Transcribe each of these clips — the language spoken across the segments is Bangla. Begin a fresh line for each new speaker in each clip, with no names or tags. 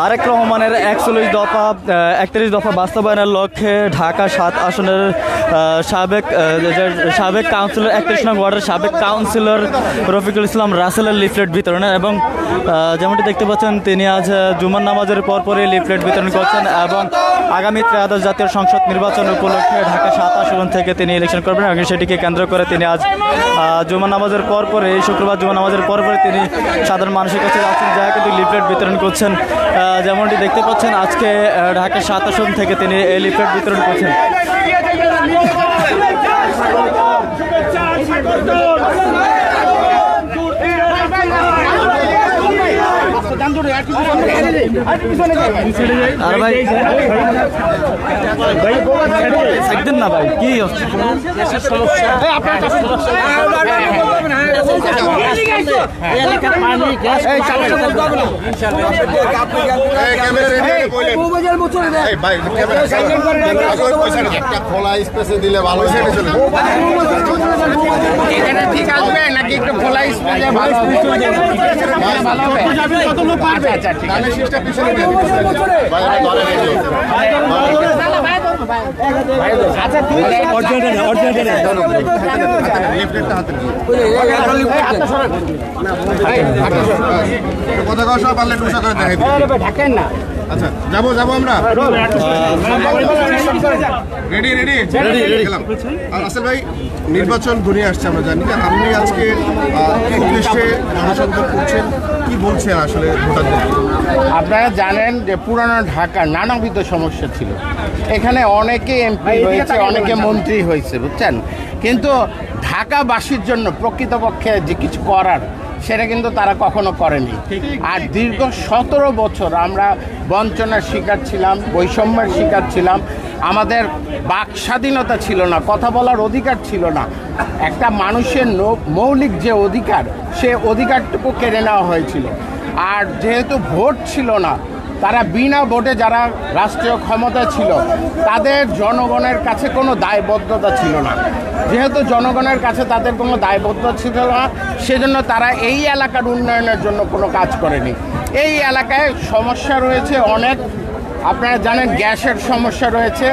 তারেক রহমানের একচল্লিশ দফা একত্রিশ দফা বাস্তবায়নের লক্ষ্যে ঢাকা সাত আসনের সাবেক সাবেক কাউন্সিলর, একত্রিশ নং ওয়ার্ডের সাবেক কাউন্সিলর রফিকুল ইসলাম রাসেলের লিফলেট বিতরণে এবং যেমনটি দেখতে পাচ্ছেন, তিনি আজ জুমার নামাজের পরপরই লিফলেট বিতরণ করছেন এবং আগামী ত্রয়োদশ জাতীয় সংসদ নির্বাচন উপলক্ষে ঢাকা সাত আসন থেকে তিনি ইলেকশন করবেন এবং সেটিকে কেন্দ্র করে তিনি আজ জুমার নামাজের পর পরে এই শুক্রবার জুমার নামাজের পর পরে তিনি সাধারণ মানুষের কাছে যাচ্ছেন যা কিন্তু লিফলেট বিতরণ করছেন যেমনটি দেখতে পাচ্ছেন আজকে ঢাকা সাত আসন থেকে তিনি এই লিফলেট বিতরণ করছেন আর ভাই একদিন না ভাই কি
খোলা স্পেসে দিলে ভালো কথা কথা পারলে টুসা করে।
ঢাকেন না।
আচ্ছা যাব যাব আমরা? রেডি রেডি গেলাম। আসল ভাই? নির্বাচন ঘনিয়ে আসছে আমরা জানি। যে আপনি আজকে দেশে জনসংখ্যা উদ্দেশ্যে জনসংযোগ করছেন? কি বলছেন আসলে ভোটারদের?
আপনারা জানেন যে পুরানো ঢাকার নানাবিধ সমস্যা ছিল। এখানে অনেকে এমপি হয়েছে অনেকে মন্ত্রী হয়েছে বুঝছেন? কিন্তু ঢাকাবাসীর জন্য প্রকৃতপক্ষে যে কিছু করার সেটা কিন্তু তারা কখনো করেনি। আর দীর্ঘ সতেরো বছর আমরা বঞ্চনার শিকার ছিলাম বৈষম্যের শিকার ছিলাম। আমাদের বাক স্বাধীনতা ছিল না কথা বলার অধিকার ছিল না। একটা মানুষের মৌলিক যে অধিকার সে অধিকারটুকু কেড়ে নেওয়া হয়েছিল। আর যেহেতু ভোট ছিল না তারা বিনা ভোটে যারা রাষ্ট্রীয় ক্ষমতা ছিল, তাদের জনগণের কাছে কোনো দায়বদ্ধতা ছিল না। যেহেতু জনগণের কাছে তাদের কোনো দায়বদ্ধতা ছিল না, সেজন্য তারা এই এলাকার উন্নয়নের জন্য কোনো কাজ করেনি। এই এলাকায় সমস্যা রয়েছে অনেক আপনারা জানেন গ্যাসের সমস্যা রয়েছে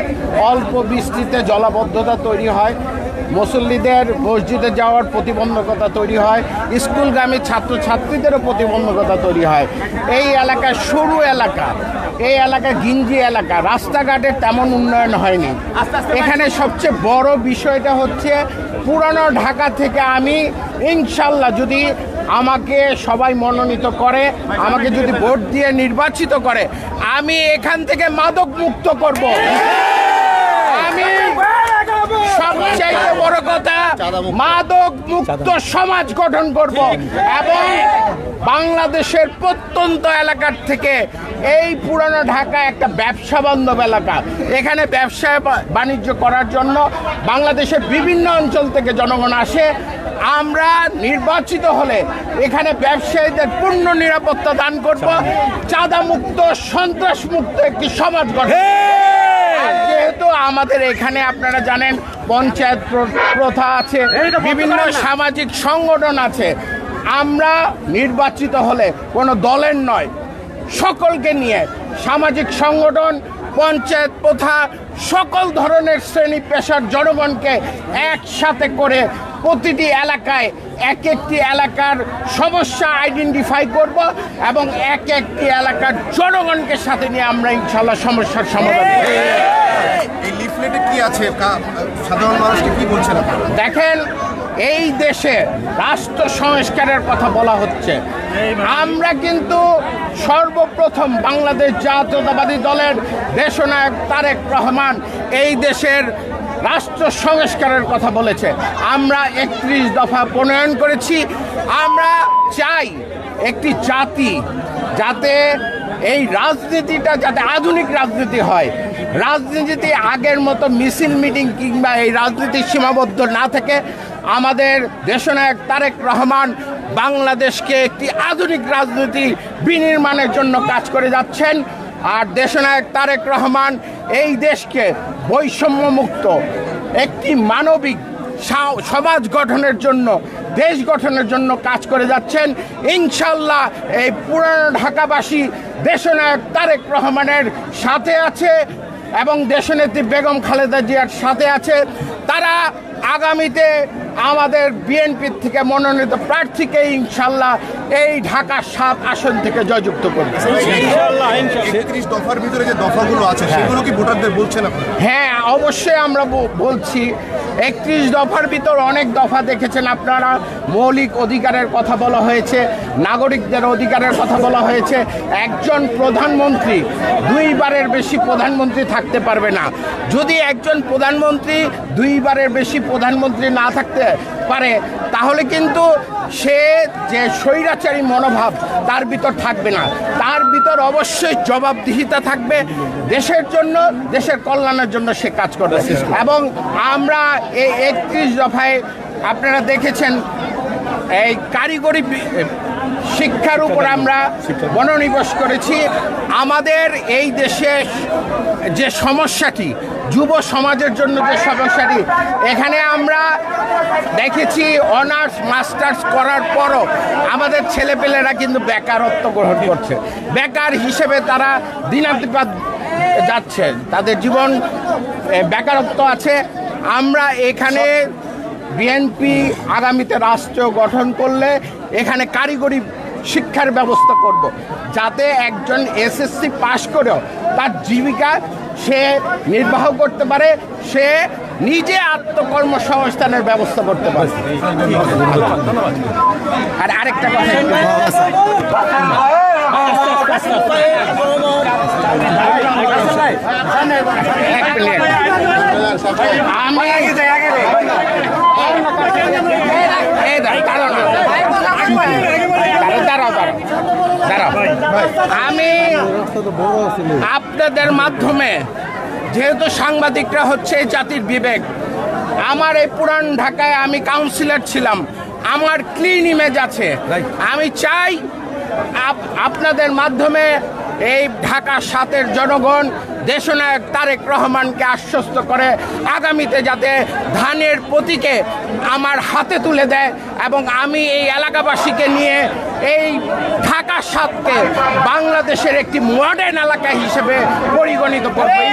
অল্প বৃষ্টিতে জলাবদ্ধতা তৈরি হয় মুসল্লিদের মসজিদে যাওয়ার প্রতিবন্ধকতা তৈরি হয় স্কুলগামী ছাত্রছাত্রীদেরও প্রতিবন্ধকতা তৈরি হয়। এই এলাকা সরু এলাকা এই এলাকা গিঞ্জি এলাকা রাস্তাঘাটের তেমন উন্নয়ন হয়নি। এখানে সবচেয়ে বড় বিষয়টা হচ্ছে পুরানো ঢাকা থেকে আমি ইনশাল্লাহ যদি আমাকে সবাই মনোনীত করে, আমাকে যদি ভোট দিয়ে নির্বাচিত করে, আমি এখান থেকে মাদক মুক্ত করব। সবচাইতে বড় কথা মাদক মুক্ত সমাজ গঠন করব এবং বাংলাদেশের প্রত্যন্ত এলাকার থেকে এই পুরানো ঢাকা একটা ব্যবসা বান্ধব এলাকা। এখানে ব্যবসা বাণিজ্য করার জন্য বাংলাদেশের বিভিন্ন অঞ্চল থেকে জনগণ আসে। আমরা নির্বাচিত হলে এখানে ব্যবসায়ীদের পূর্ণ নিরাপত্তা দান করব। চাঁদা মুক্ত। সন্ত্রাস মুক্ত একটি সমাজ গঠন যেহেতু আমাদের এখানে আপনারা জানেন পঞ্চায়েত প্রথা আছে বিভিন্ন সামাজিক সংগঠন আছে। আমরা নির্বাচিত হলে কোনো দলের নয় সকলকে নিয়ে সামাজিক সংগঠন পঞ্চায়েত প্রথা সকল ধরনের শ্রেণি পেশার জনগণকে একসাথে করে প্রতিটি এলাকায় এক একটি এলাকার সমস্যা আইডেন্টিফাই করব এবং এক একটি এলাকার জনগণকে সাথে নিয়ে আমরা ইনশাল্লাহ সমস্যার সমাধান করব।
এই লিফলেটে কি আছে? সাধারণ মানুষকে কি বলছেন
দেখেন, এই দেশে রাষ্ট্র সংস্কারের কথা বলা হচ্ছে। আমরা কিন্তু সর্বপ্রথম বাংলাদেশ জাতীয়তাবাদী দলের দেশনায়ক তারেক রহমান এই দেশের রাষ্ট্র সংস্কারের কথা বলেছে। আমরা একত্রিশ দফা প্রণয়ন করেছি। আমরা চাই একটি জাতি যাতে এই রাজনীতিটা যাতে আধুনিক রাজনীতি হয়। রাজনীতি আগের মতো মিছিল, মিটিং কিংবা এই রাজনীতি সীমাবদ্ধ না থেকে আমাদের দেশনায়ক তারেক রহমান বাংলাদেশকে একটি আধুনিক রাজনীতি বিনির্মাণের জন্য কাজ করে যাচ্ছেন। আর দেশনায়ক তারেক রহমান এই দেশকে বৈষম্যমুক্ত, একটি মানবিক সমাজ গঠনের জন্য দেশ গঠনের জন্য কাজ করে যাচ্ছেন। ইনশাল্লাহ এই পুরনো ঢাকাবাসী দেশনায়ক তারেক রহমানের সাথে আছে এবং দেশনেত্রী বেগম খালেদা জিয়ার সাথে আছে। তারা আগামীতে আমাদের বিএনপির থেকে মনোনীত প্রার্থীকে ইনশাল্লাহ এই ঢাকা সাত আসন থেকে জয়যুক্ত করবে।
দফার ভিতরে যে দফাগুলো আছে সেগুলো কি ভোটারদের বলছেন
হ্যাঁ অবশ্যই আমরা বলছি। একত্রিশ দফার ভিতর অনেক দফা দেখেছেন আপনারা। মৌলিক অধিকারের কথা বলা হয়েছে নাগরিকদের অধিকারের কথা বলা হয়েছে। একজন প্রধানমন্ত্রী দুইবারের বেশি প্রধানমন্ত্রী থাকতে পারবে না। যদি একজন প্রধানমন্ত্রী দুইবারের বেশি প্রধানমন্ত্রী না থাকতে পারে তাহলে কিন্তু সে যে স্বৈরাচারী মনোভাব তার ভিতর থাকবে না। তার ভিতর অবশ্যই জবাবদিহিতা থাকবে। দেশের জন্য, দেশের কল্যাণের জন্য সে কাজ করবে। এবং আমরা এই একত্রিশ দফায় আপনারা দেখেছেন, এই কারিগরি শিক্ষার উপর আমরা মনোনিবেশ করেছি। আমাদের এই দেশে যে সমস্যাটি যুব সমাজের জন্য যে সমস্যাটি এখানে আমরা দেখেছি অনার্স মাস্টার্স করার পরও আমাদের ছেলেপেলেরা কিন্তু বেকারত্ব গ্রহণ করছে। বেকার হিসেবে তারা দিনাতিপাত যাচ্ছে, তাদের জীবন বেকারত্ব আছে। আমরা এখানে বিএনপি আগামীতে রাষ্ট্র গঠন করলে এখানে কারিগরি শিক্ষার ব্যবস্থা করব, যাতে একজন এসএসসি পাশ করেও তার জীবিকা সে নির্বাহ করতে পারে সে নিজে আত্মকর্মসংস্থানের ব্যবস্থা করতে পারে আর আরেকটা কথা। আমি আমি আপনাদের মাধ্যমে যেহেতু সাংবাদিকরা হচ্ছে জাতির বিবেক আমার এই পুরান ঢাকায় আমি কাউন্সিলর ছিলাম আমার ক্লিন ইমেজ আছে। আমি চাই আপ- আপনাদের মাধ্যমে এই ঢাকা সাতের জনগণ দেশনায়ক তারেক রহমানকে আশ্বস্ত করে আগামীতে যাতে ধানের প্রতীকে আমার হাতে তুলে দেয় এবং আমি এই এলাকাবাসীকে নিয়ে এই ঢাকা সাতকে বাংলাদেশের একটি মডার্ন এলাকা হিসেবে পরিগণিত করবে।